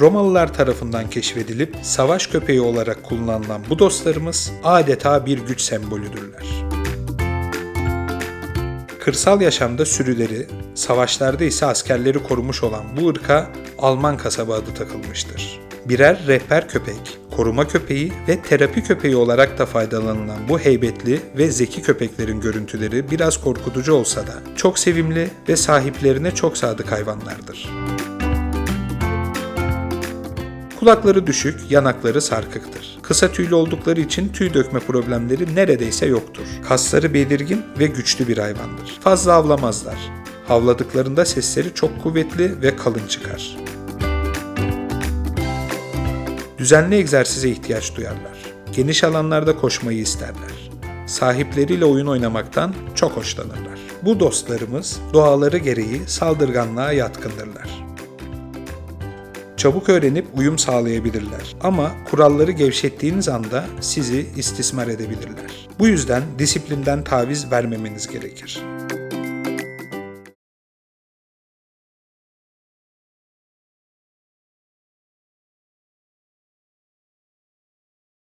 Romalılar tarafından keşfedilip savaş köpeği olarak kullanılan bu dostlarımız adeta bir güç sembolüdürler. Kırsal yaşamda sürüleri, savaşlarda ise askerleri korumuş olan bu ırka Alman kasaba adı takılmıştır. Birer rehber köpek, koruma köpeği ve terapi köpeği olarak da faydalanılan bu heybetli ve zeki köpeklerin görüntüleri biraz korkutucu olsa da çok sevimli ve sahiplerine çok sadık hayvanlardır. Kulakları düşük, yanakları sarkıktır. Kısa tüylü oldukları için tüy dökme problemleri neredeyse yoktur. Kasları belirgin ve güçlü bir hayvandır. Fazla avlamazlar. Havladıklarında sesleri çok kuvvetli ve kalın çıkar. Düzenli egzersize ihtiyaç duyarlar. Geniş alanlarda koşmayı isterler. Sahipleriyle oyun oynamaktan çok hoşlanırlar. Bu dostlarımız doğaları gereği saldırganlığa yatkındırlar. Çabuk öğrenip uyum sağlayabilirler ama kuralları gevşettiğiniz anda sizi istismar edebilirler. Bu yüzden disiplinden taviz vermemeniz gerekir.